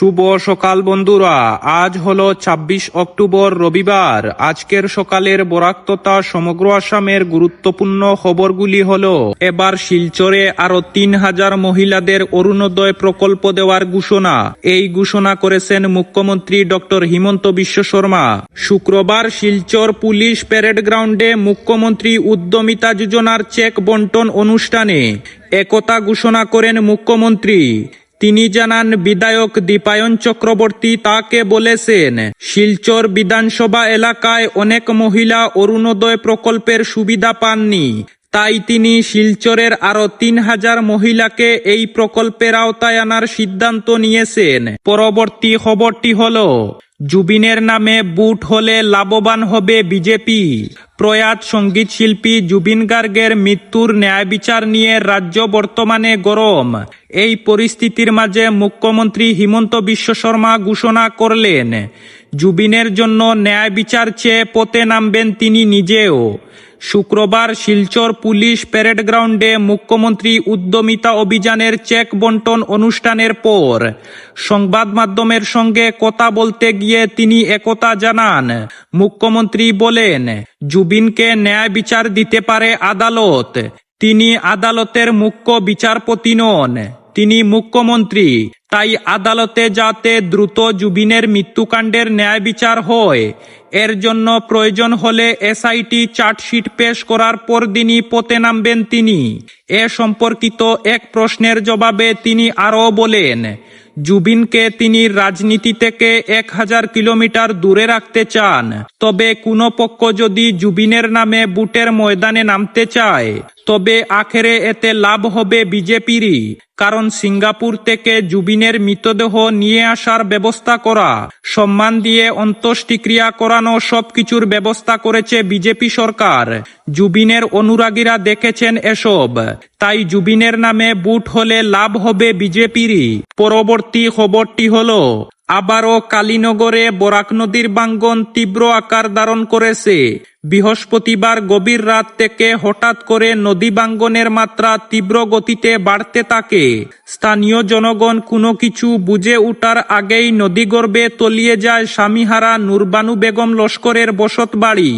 শুভ সকাল বন্ধুরা। আজ হলো ২৬ অক্টোবর রবিবার। আজকের সকালের বরাক্ততা সমগ্র আসামের গুরুত্বপূর্ণ খবরগুলি হল, এবার শিলচরে আরও তিন হাজার মহিলাদের অরুণোদয় প্রকল্প দেওয়ার ঘোষণা। এই ঘোষণা করেছেন মুখ্যমন্ত্রী ডক্টর হিমন্ত বিশ্ব শর্মা। শুক্রবার শিলচর পুলিশ প্যারেড গ্রাউন্ডে মুখ্যমন্ত্রী উদ্যমিতা যোজনার চেক বন্টন অনুষ্ঠানে একতা ঘোষণা করেন মুখ্যমন্ত্রী। তিনি জানান, বিধায়ক দীপায়ন চক্রবর্তী তাকে বলেছেন, শিলচর বিধানসভা এলাকায় অনেক মহিলা অরুণোদয় প্রকল্পের সুবিধা পাননি। তাই তিনি শিলচরের আরও তিন হাজার মহিলাকে এই প্রকল্পের আওতায় আনার সিদ্ধান্ত নিয়েছেন। পরবর্তী খবরটি হল, জুবিনের নামে বুট হলে লাভবান হবে বিজেপি। প্রয়াত সংগীত শিল্পী জুবিন গার্গের মৃত্যুর ন্যায় বিচার নিয়ে রাজ্য বর্তমানে গরম। এই পরিস্থিতির মাঝে মুখ্যমন্ত্রী হিমন্ত বিশ্ব শর্মা ঘোষণা করলেন, জুবিনের জন্য ন্যায় বিচার চেয়ে পথে নামবেন তিনি নিজেও। শুক্রবার শিলচর পুলিশ প্যারেড গ্রাউন্ডে মুখ্যমন্ত্রী উদ্যমিতা অভিযানের চেক বন্টন অনুষ্ঠানের পর সংবাদ মাধ্যমের সঙ্গে কথা বলতে গিয়ে তিনি একতা জানান। মুখ্যমন্ত্রী বলেন, জুবিনকে ন্যায় বিচার দিতে পারে আদালত। তিনি আদালতের মুখ্য বিচারপতি নন। তিনি মুখ্যমন্ত্রী। তাই আদালতে যাতে দ্রুত জুবিনের মৃত্যুকাণ্ডের ন্যায় বিচার হয়, এর জন্য প্রয়োজন হলে এসআইটি চার্জশিট পেশ করার পর দিনই পথে নামবেন তিনি। এ সম্পর্কিত এক প্রশ্নের জবাবে তিনি আরও বলেন, জুবিনকে তিনি রাজনীতি থেকে এক হাজার কিলোমিটার দূরে রাখতে চান, তবে কোনো পক্ষ যদি জুবিনের নামে বুটের ময়দানে নামতে চায় তবে আখেরে এতে লাভ হবে বিজেপিরই, কারণ সিঙ্গাপুর থেকে জুবিনের মৃতদেহ নিয়ে আসার ব্যবস্থা করা, সম্মান দিয়ে অন্ত্যেষ্টিক্রিয়া করানো সবকিছুর ব্যবস্থা করেছে বিজেপি সরকার। জুবিনের অনুরাগীরা দেখেছেন এসব, তাই জুবিনের নামে বুট হলে লাভ হবে বিজেপিরই। পরবর্তী খবরটি হলো, আবারও কালীনগরে বরাক নদীর বাঙ্গন তীব্র আকার ধারণ করেছে। বৃহস্পতিবার গভীর রাত থেকে হঠাৎ করে নদী বাঙ্গনের মাত্রা তীব্র গতিতে বাড়তে থাকে। স্থানীয় জনগণ কোনো কিছু বুঝে উঠার আগেই নদীগর্ভে তলিয়ে যায় স্বামীহারা নুরবানু বেগম লস্করের বসত বাড়ি।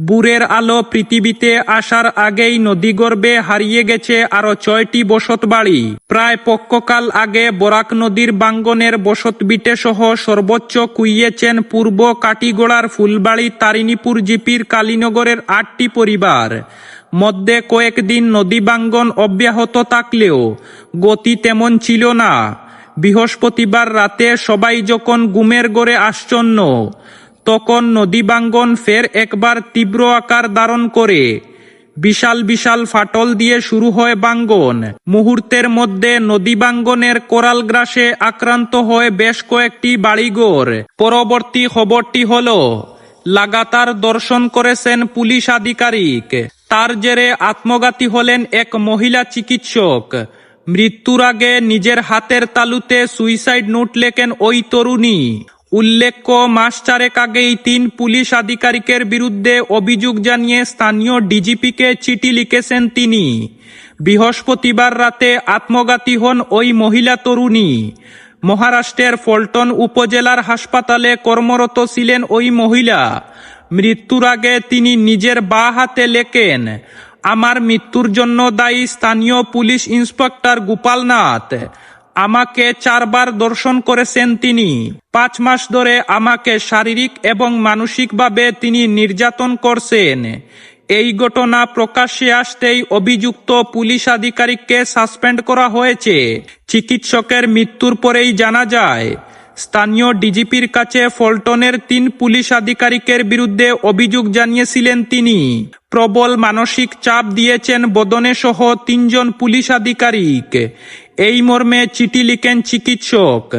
বুরের আলো পৃথিবীতে আসার আগেই নদীগর্ভে হারিয়ে গেছে আরও ছয়টি বসত বাড়ি। প্রায় পক্ষকাল আগে বরাক নদীর বাঙ্গনের বসত বিটে সহ সর্বোচ্চ কুইয়েছেন পূর্ব কাটিগোড়ার ফুলবাড়ি তারিণীপুর জিপির কালীনগরের আটটি পরিবার। মধ্যে কয়েকদিন নদী বাঙ্গন অব্যাহত থাকলেও গতি তেমন ছিল না। বৃহস্পতিবার রাতে সবাই যখন গুমের গড়ে আশ্চন্য তখন নদী বাঙ্গন ফের একবার তীব্র আকার ধারণ করে। বিশাল বিশাল ফাটল দিয়ে শুরু হয় বাঙ্গন মুহূর্তের মধ্যে নদী বাঙ্গনের কোরাল গ্রাসে আক্রান্ত হয় বেশ কয়েকটি বাড়িঘর। পরবর্তী খবরটি হল লাগাতার দর্শন করেছেন পুলিশ আধিকারিক। তার জেরে আত্মঘাতী হলেন এক মহিলা চিকিৎসক। মৃত্যুর আগে নিজের হাতের তালুতে সুইসাইড নোট লেখেন ওই তরুণী। উল্লেখ্য, মাস চারেক আগেই তিন পুলিশ আধিকারিকের বিরুদ্ধে অভিযোগ জানিয়ে স্থানীয় ডিজিপিকে চিঠি লিখেছেন তিনি। বৃহস্পতিবার রাতে আত্মঘাতী হন ওই মহিলা তরুণী। মহারাষ্ট্রের ফলটন উপজেলার হাসপাতালে কর্মরত ছিলেন ওই মহিলা। মৃত্যুর আগে তিনি নিজের বা হাতে লেখেন, আমার মৃত্যুর জন্য দায়ী স্থানীয় পুলিশ ইন্সপেক্টর গোপালনাথ। আমাকে চারবার দর্শন করেছেন তিনি। পাঁচ মাস ধরে আমাকে শারীরিক এবং মানসিকভাবে তিনি নির্যাতন করছেন। এই ঘটনা প্রকাশ্যে আসতেই অভিযুক্ত পুলিশ আধিকারিককে সাসপেন্ড করা হয়েছে। চিকিৎসকের মৃত্যুর পরেই জানা যায় স্থানীয় ডিজিপির কাছে ফলটনের তিন পুলিশ আধিকারিকের বিরুদ্ধে অভিযোগ জানিয়েছিলেন তিনি। প্রবল মানসিক চাপ দিয়েছেন বদনে সহ তিনজন পুলিশ আধিকারিক। এই মর্মে চিঠি লিখেন চিকিৎসক।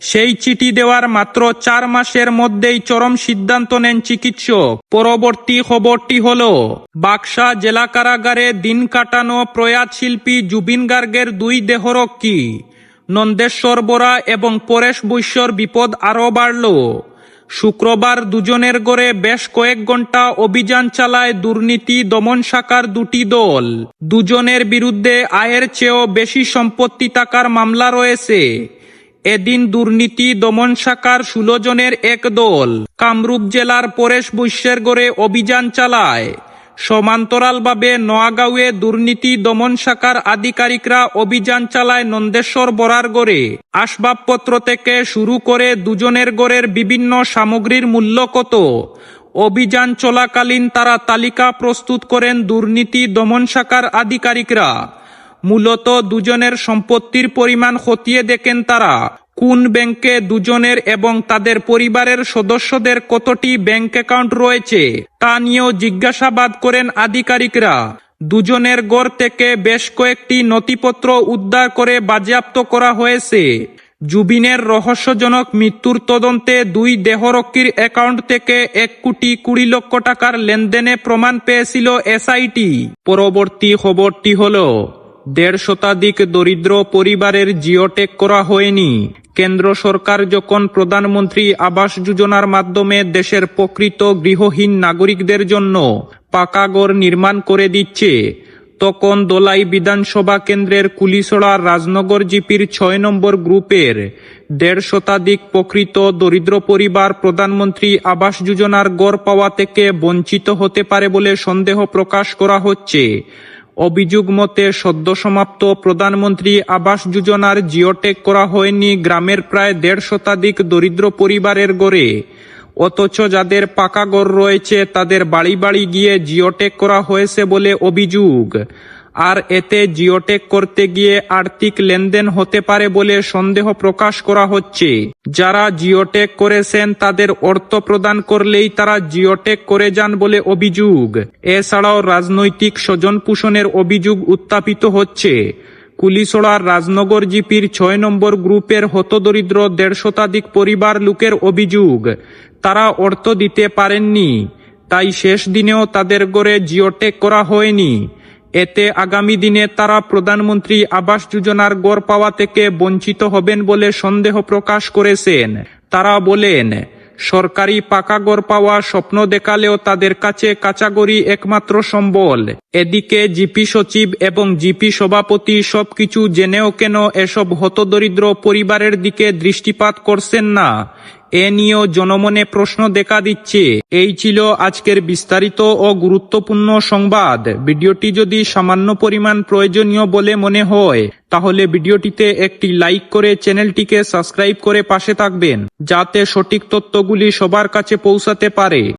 সেই চিঠি দেওয়ার মাত্র চার মাসের মধ্যেই চরম সিদ্ধান্ত নেন চিকিৎসক। পরবর্তী খবরটি হল, বাক্সা জেলা কারাগারে দিন কাটানো প্রয়াত শিল্পী জুবিন গার্গের দুই দেহরক্ষী। নন্দেশ্বর বরা এবং পরেশ বৈশ্যর বিপদ আরও বাড়ল। শুক্রবার দুজনের গড়ে বেশ কয়েক ঘণ্টা অভিযান চালায় দুর্নীতি দমন শাখার দুটি দল। দুজনের বিরুদ্ধে আয়ের চেয়েও বেশি সম্পত্তি থাকার মামলা রয়েছে। এদিন দুর্নীতি দমন শাখার ষোলো জনের এক দল কামরূপ জেলার পরেশ বৈশ্যের গড়ে অভিযান চালায়। সমান্তরালভাবে নোয়াগাঁওয়ে দুর্নীতি দমন শাখার আধিকারিকরা অভিযান চালায় নন্দেশ্বর বরার গড়ে। আসবাবপত্র থেকে শুরু করে দুজনের গড়ের বিভিন্ন সামগ্রীর মূল্য কত? অভিযান চলাকালীন তারা তালিকা প্রস্তুত করেন দুর্নীতি দমন শাখার আধিকারিকরা। মূলত দুজনের সম্পত্তির পরিমাণ খতিয়ে দেখেন তারা। কোন ব্যাংকে দুজনের এবং তাদের পরিবারের সদস্যদের কতটি ব্যাংক অ্যাকাউন্ট রয়েছে, তা নিয়েও জিজ্ঞাসাবাদ করেন আধিকারিকরা। দুজনের গড় থেকে বেশ কয়েকটি নথিপত্র উদ্ধার করে বাজেয়াপ্ত করা হয়েছে। জুবিনের রহস্যজনক মৃত্যুর তদন্তে দুই দেহরক্ষীর অ্যাকাউন্ট থেকে এক কোটি কুড়ি লক্ষ টাকার লেনদেনে প্রমাণ পেয়েছিল এসআইটি। পরবর্তী খবরটি হল, দেড় শতাধিক দরিদ্র পরিবারের জিওটেক করা হয়নি। কেন্দ্র সরকার যখন প্রধানমন্ত্রী আবাস যোজনার মাধ্যমে দেশের প্রকৃত গৃহহীন নাগরিকদের জন্য পাকা ঘর নির্মাণ করে দিচ্ছে, তখন দোলাই বিধানসভা কেন্দ্রের কুলিছড়া রাজনগর জিপির ছয় নম্বর গ্রুপের দেড় শতাধিক প্রকৃত দরিদ্র পরিবার প্রধানমন্ত্রী আবাস যোজনার গড় পাওয়া থেকে বঞ্চিত হতে পারে বলে সন্দেহ প্রকাশ করা হচ্ছে। অভিযোগ মতে সদ্য সমাপ্ত প্রধানমন্ত্রী আবাস যোজনার জিওটেক করা হয়নি গ্রামের প্রায় দেড় শতাধিক দরিদ্র পরিবারের গড়ে। অথচ যাদের পাকা ঘর রয়েছে, তাদের বাড়ি বাড়ি গিয়ে জিওটেক করা হয়েছে বলে অভিযোগ। আর এতে জিওটেক করতে গিয়ে আর্থিক লেনদেন হতে পারে বলে সন্দেহ প্রকাশ করা হচ্ছে। যারা জিওটেক করেছেন, তাদের অর্থ প্রদান করলেই তারা জিওটেক করে যান বলে অভিযোগ। এছাড়াও রাজনৈতিক স্বজন পোষণের অভিযোগ উত্থাপিত হচ্ছে। কুলিছড়ার রাজনগর জিপির ছয় নম্বর গ্রুপের হতদরিদ্র দেড় শতাধিক পরিবার লোকের অভিযোগ, তারা অর্থ দিতে পারেননি। তাই শেষ দিনেও তাদের গড়ে জিওটেক করা হয়নি। এতে আগামী দিনে তারা প্রধানমন্ত্রী আবাস যোজনার গড় পাওয়া থেকে বঞ্চিত হবেন বলে সন্দেহ প্রকাশ করেছেন। তারা বলেন, সরকারি পাকা গড় পাওয়া স্বপ্ন দেখালেও তাদের কাছে কাচাগরি একমাত্র সম্বল। এদিকে জিপি সচিব এবং জিপি সভাপতি সবকিছু জেনেও কেন এসব হতদরিদ্র পরিবারের দিকে দৃষ্টিপাত করছেন না? এ নিয়েও জনমনে প্রশ্ন দেখা দিচ্ছে। এই ছিল আজকের বিস্তারিত ও গুরুত্বপূর্ণ সংবাদ। ভিডিওটি যদি সামান্য পরিমাণ প্রয়োজনীয় বলে মনে হয়, তাহলে ভিডিওটিতে একটি লাইক করে চ্যানেলটিকে সাবস্ক্রাইব করে পাশে থাকবেন, যাতে সঠিক তথ্যগুলি সবার কাছে পৌঁছাতে পারে।